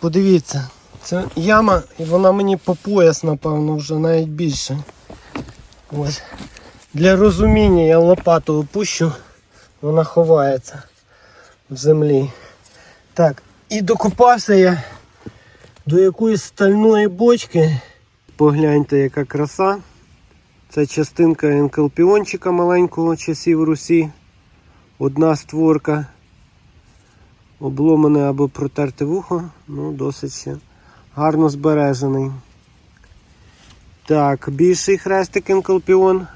Подивіться, це яма, і вона мені по пояс, напевно, вже навіть більше. Ось. Для розуміння я лопату опущу, вона ховається в землі. Так, і докопався я до якоїсь стальної бочки. Погляньте, яка краса. Це частинка енкалпіончика маленького часів Русі. Одна створка. Обломане або протерте вухо, ну досить гарно збережений. Так, більший хрестик енкалпіон.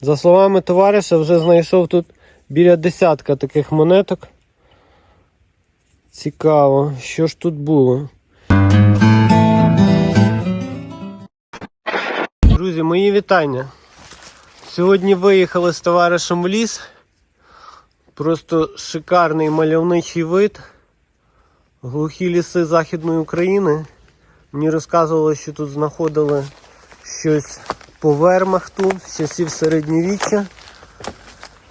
За словами товариша, вже знайшов тут біля десятка таких монеток. Цікаво, що ж тут було. Друзі, мої вітання. Сьогодні виїхали з товаришем в ліс. Просто шикарний мальовничий вид. Глухі ліси Західної України. Мені розказували, що тут знаходили щось по вермахту з часів середньовіччя.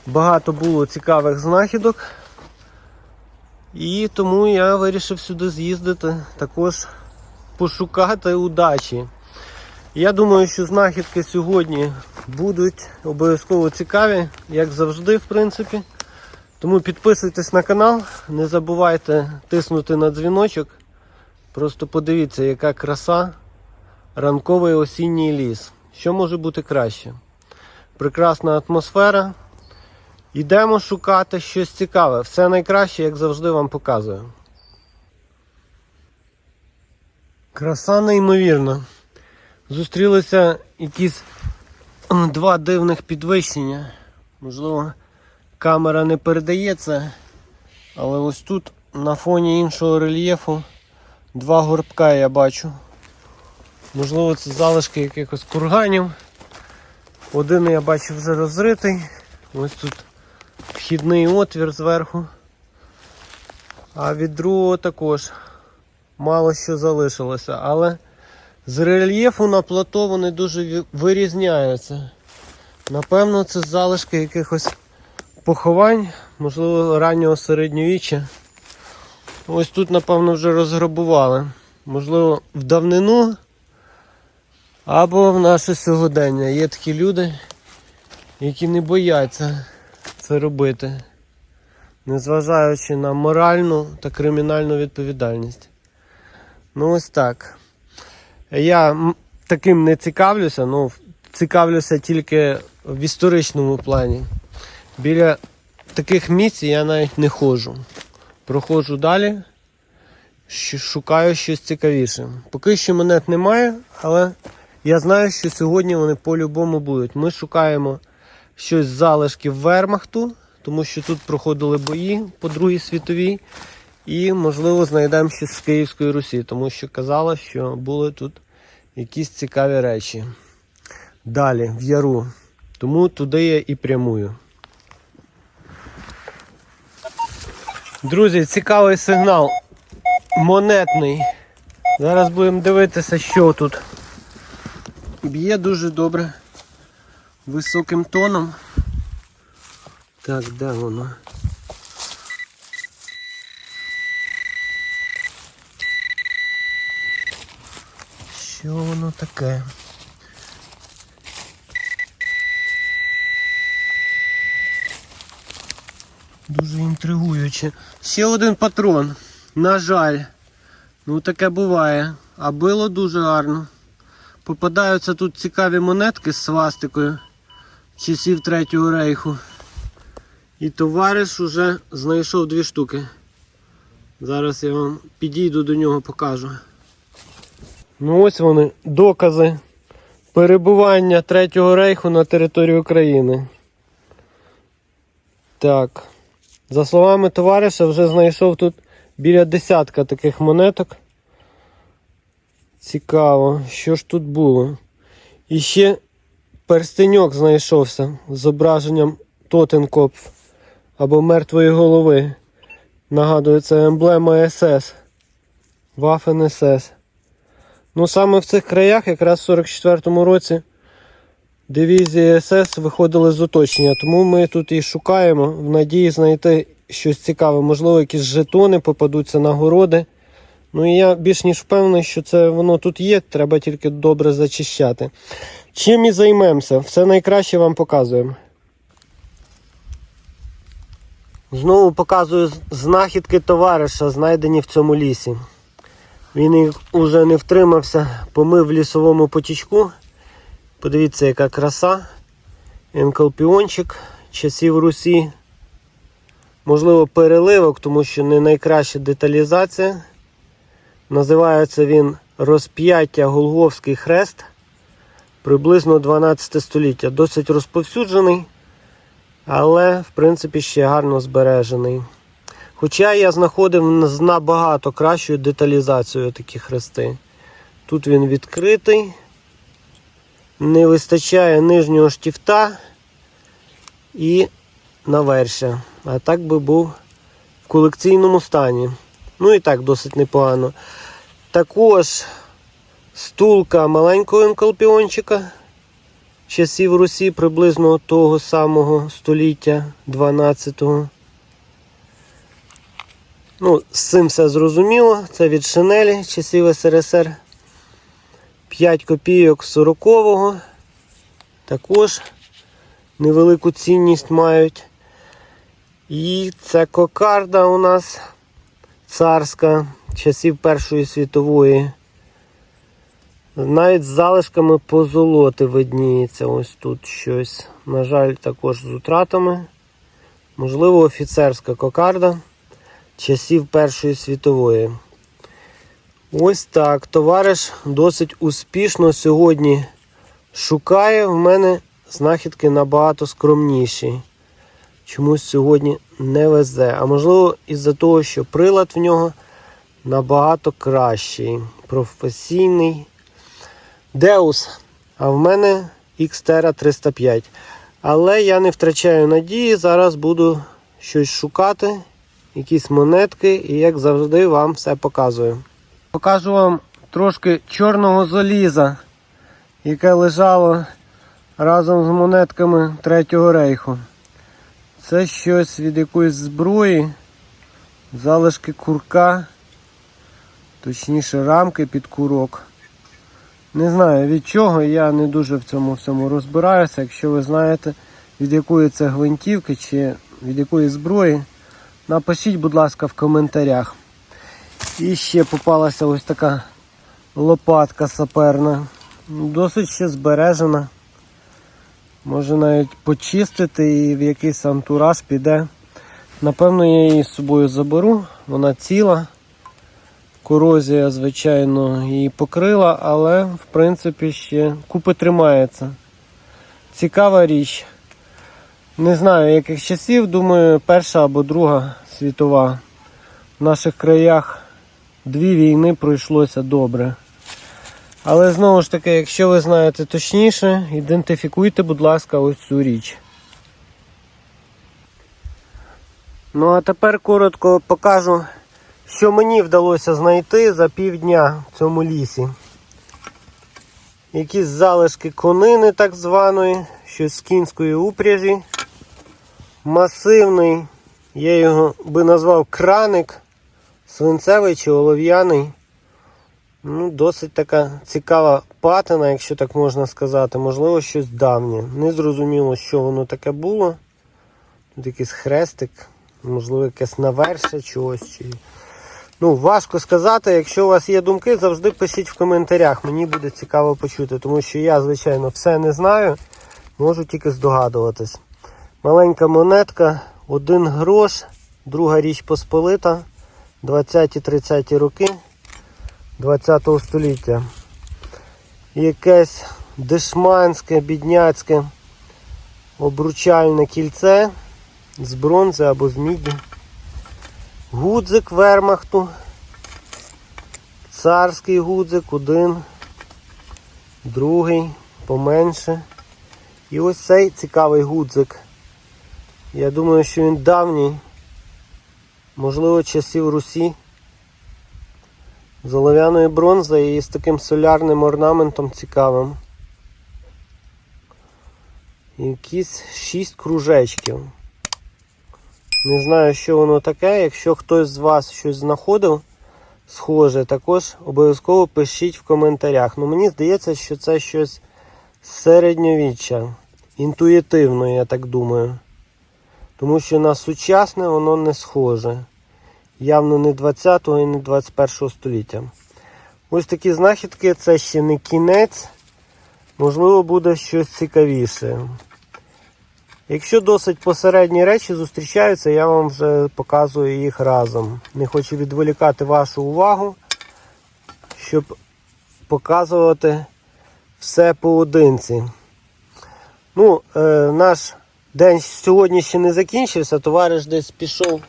Багато було цікавих знахідок. І тому я вирішив сюди з'їздити, також пошукати удачі. Я думаю, що знахідки сьогодні будуть обов'язково цікаві, як завжди, в принципі. Тому підписуйтесь на канал, не забувайте тиснути на дзвіночок. Просто подивіться, яка краса, ранковий осінній ліс. Що може бути краще? Прекрасна атмосфера. Йдемо шукати щось цікаве. Все найкраще, як завжди, вам показую. Краса неймовірна. Зустрілися якісь два дивних підвищення. Можливо, камера не передає це, але ось тут на фоні іншого рельєфу два горбка я бачу. Можливо, це залишки якихось курганів. Один я бачу вже розритий. Ось тут вхідний отвір зверху. А від другого також мало що залишилося. Але з рельєфу на плато вони дуже вирізняються. Напевно, це залишки якихось поховань, можливо, раннього середньовіччя. Ось тут, напевно, вже розграбували. Можливо, в давнину або в наше сьогодення. Є такі люди, які не бояться це робити, незважаючи на моральну та кримінальну відповідальність. Ну ось так. Я таким не цікавлюся, ну цікавлюся тільки в історичному плані. Біля таких місць я навіть не ходжу. Проходжу далі, шукаю щось цікавіше. Поки що монет немає, але я знаю, що сьогодні вони по-любому будуть. Ми шукаємо щось з залишків вермахту, тому що тут проходили бої по Другій світовій. І, можливо, знайдемо щось з Київської Русі, тому що казала, що були тут якісь цікаві речі. Далі, в яру. Тому туди я і прямую. Друзі, цікавий сигнал. Монетний. Зараз будемо дивитися, що тут. Б'є дуже добре. Високим тоном. Так, де воно? Що воно таке? Дуже інтригуюче. Ще один патрон. На жаль. Ну таке буває. А било дуже гарно. Попадаються тут цікаві монетки з свастикою часів Третього рейху. І товариш уже знайшов дві штуки. Зараз я вам підійду до нього покажу. Ну ось вони, докази перебування Третього рейху на території України. Так. За словами товариша, вже знайшов тут біля десятка таких монеток. Цікаво, що ж тут було. І ще перстеньок знайшовся з зображенням Тотенкопф або мертвої голови. Нагадую, це емблема СС. Waffen СС. Ну саме в цих краях, якраз в 44-му році, дивізії СС виходили з оточення. Тому ми тут і шукаємо в надії знайти щось цікаве. Можливо, якісь жетони попадуться нагороди. Ну і я більш ніж впевнений, що це воно тут є, треба тільки добре зачищати. Чим і займемося, все найкраще вам показуємо. Знову показую знахідки товариша, знайдені в цьому лісі. Він їх уже не втримався, помив в лісовому потічку. Подивіться, яка краса. Енкалпіончик часів Русі. Можливо, переливок, тому що не найкраща деталізація. Називається він Розп'яття Голговський хрест. Приблизно 12 століття. Досить розповсюджений, але в принципі ще гарно збережений. Хоча я знаходив з набагато кращою деталізацією такі хрести. Тут він відкритий, не вистачає нижнього штифта і навершя. А так би був в колекційному стані. Ну і так досить непогано. Також стулка маленького енкалпіончика часів Русі приблизно того самого століття 12-го. Ну, з цим все зрозуміло. Це від шинелі часів СРСР. 5 копійок 40-го. Також невелику цінність мають. І це кокарда у нас царська часів Першої світової. Навіть з залишками позолоти видніється ось тут щось. На жаль, також з утратами. Можливо, офіцерська кокарда часів Першої світової. Ось так. Товариш досить успішно сьогодні шукає. В мене знахідки набагато скромніші. Чомусь сьогодні не везе. А можливо, із-за того, що прилад в нього набагато кращий, професійний. Деус. А в мене Xterra 305. Але я не втрачаю надії. Зараз буду щось шукати, якісь монетки, і як завжди вам все показую. Покажу вам трошки чорного заліза, яке лежало разом з монетками Третього рейху. Це щось від якоїсь зброї, залишки курка, точніше рамки під курок. Не знаю від чого, я не дуже в цьому всьому розбираюся. Якщо ви знаєте, від якої це гвинтівки чи від якої зброї, напишіть, будь ласка, в коментарях. І ще попалася ось така лопатка саперна. Досить ще збережена. Може навіть почистити і в якийсь антураж піде. Напевно, я її з собою заберу. Вона ціла. Корозія, звичайно, її покрила, але в принципі ще купи тримається. Цікава річ. Не знаю яких часів, думаю, перша або друга світова. В наших краях дві війни пройшлося добре. Але знову ж таки, якщо ви знаєте точніше, ідентифікуйте, будь ласка, ось цю річ. Ну а тепер коротко покажу, що мені вдалося знайти за півдня в цьому лісі. Якісь залишки конини так званої, щось з кінської упряжі. Масивний, я його би назвав краник, свинцевий чи олов'яний. Ну, досить така цікава патина, якщо так можна сказати. Можливо, щось давнє. Не зрозуміло, що воно таке було. Тут якийсь хрестик, можливо, якесь наверше чогось. Чи... Ну, важко сказати. Якщо у вас є думки, завжди пишіть в коментарях. Мені буде цікаво почути, тому що я, звичайно, все не знаю. Можу тільки здогадуватись. Маленька монетка, один грош, друга річ посполита, 20-30 роки. 20 століття. Якесь дешманське, бідняцьке обручальне кільце з бронзи або з міді. Гудзик вермахту. Царський гудзик, один, другий, поменше. І ось цей цікавий гудзик. Я думаю, що він давній, можливо, часів Русі з олов'яної бронзи і з таким солярним орнаментом цікавим. Якісь шість кружечків. Не знаю, що воно таке. Якщо хтось з вас щось знаходив, схоже, також обов'язково пишіть в коментарях. Ну мені здається, що це щось середньовіччя. Інтуїтивно, я так думаю. Тому що на сучасне воно не схоже. Явно не 20-го і не 21-го століття. Ось такі знахідки це ще не кінець. Можливо, буде щось цікавіше. Якщо досить посередні речі зустрічаються, я вам вже показую їх разом. Не хочу відволікати вашу увагу, щоб показувати все поодинці. Ну, е, наш день сьогодні ще не закінчився, товариш десь пішов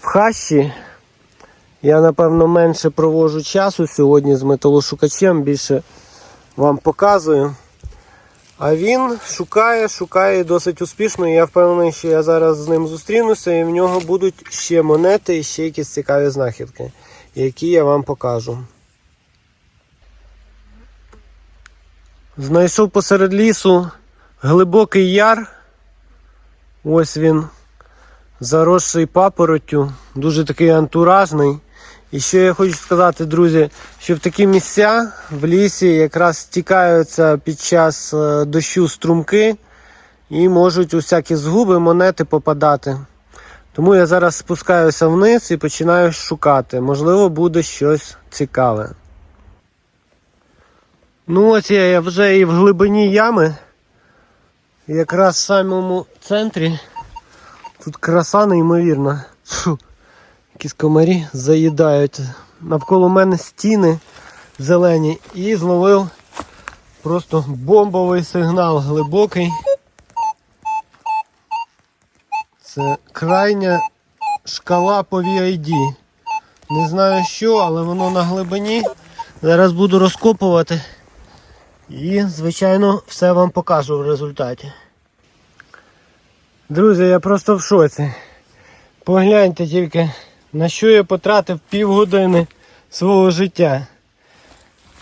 в хащі. Я, напевно, менше проводжу часу сьогодні з металошукачем, більше вам показую. А він шукає, шукає досить успішно. І я впевнений, що я зараз з ним зустрінуся і в нього будуть ще монети і ще якісь цікаві знахідки, які я вам покажу. Знайшов посеред лісу глибокий яр. Ось він заросший папороттю, дуже такий антуражний. І що я хочу сказати, друзі, що в такі місця в лісі якраз стікаються під час е, дощу струмки і можуть усякі згуби, монети попадати. Тому я зараз спускаюся вниз і починаю шукати. Можливо, буде щось цікаве. Ну ось я, я вже і в глибині ями, якраз в самому центрі. Тут краса неймовірна. Фу. Якісь комарі заїдають. Навколо мене стіни зелені і зловив просто бомбовий сигнал глибокий. Це крайня шкала по VID. Не знаю що, але воно на глибині. Зараз буду розкопувати і, звичайно, все вам покажу в результаті. Друзі, я просто в шоці. Погляньте тільки, на що я потратив півгодини свого життя.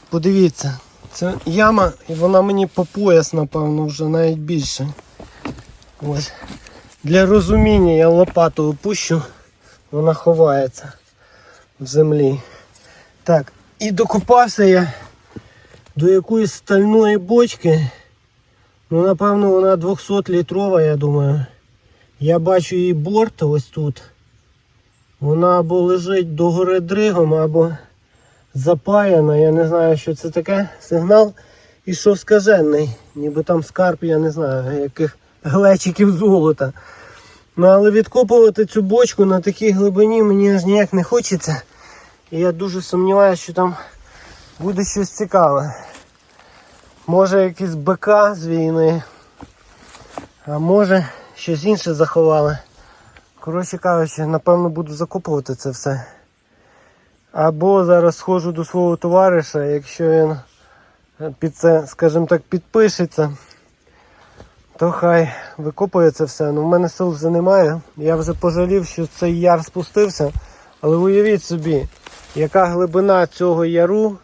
Подивіться, це яма, і вона мені по пояс, напевно, вже навіть більше. Ось. Для розуміння я лопату опущу, вона ховається в землі. Так, і докопався я до якоїсь стальної бочки. Ну, напевно, вона 200 літрова, я думаю. Я бачу її борт ось тут. Вона або лежить догори дригом, або запаяна. Я не знаю, що це таке. Сигнал ішов скажений. Ніби там скарб, я не знаю, яких глечиків золота. Ну, але відкопувати цю бочку на такій глибині мені аж ніяк не хочеться. І я дуже сумніваюся, що там буде щось цікаве. Може якийсь БК з війни, а може щось інше заховали. Коротше кажучи, напевно буду закопувати це все. Або зараз схожу до свого товариша, якщо він під це, скажімо так, підпишеться, то хай викопує це все. Ну в мене сил вже немає. Я вже пожалів, що цей яр спустився. Але уявіть собі, яка глибина цього яру.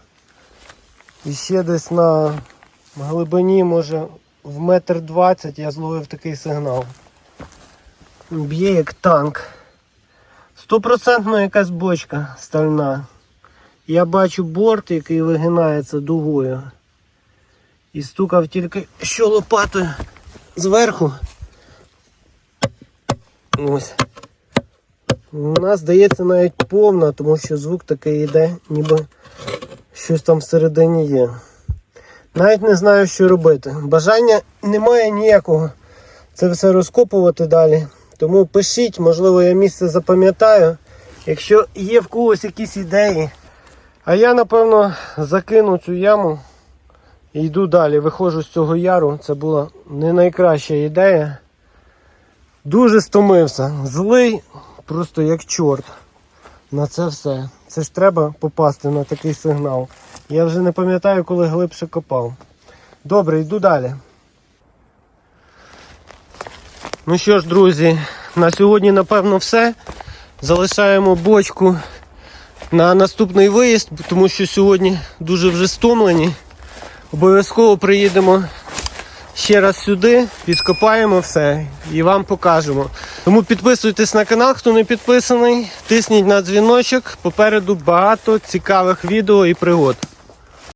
І ще десь на глибині, може, в метр двадцять я зловив такий сигнал. Б'є як танк. Стопроцентно якась бочка стальна. Я бачу борт, який вигинається дугою. І стукав тільки що лопатою зверху. Ось. Вона здається навіть повна, тому що звук такий йде, ніби щось там всередині є. Навіть не знаю, що робити. Бажання немає ніякого це все розкопувати далі. Тому пишіть, можливо, я місце запам'ятаю. Якщо є в когось якісь ідеї. А я, напевно, закину цю яму і йду далі. Виходжу з цього яру. Це була не найкраща ідея. Дуже стомився. Злий, просто як чорт. На це все. Це ж треба попасти на такий сигнал. Я вже не пам'ятаю, коли глибше копав. Добре, йду далі. Ну що ж, друзі, на сьогодні, напевно, все. Залишаємо бочку на наступний виїзд, тому що сьогодні дуже вже стомлені. Обов'язково приїдемо ще раз сюди, відкопаємо все і вам покажемо. Тому підписуйтесь на канал, хто не підписаний, тисніть на дзвіночок. Попереду багато цікавих відео і пригод.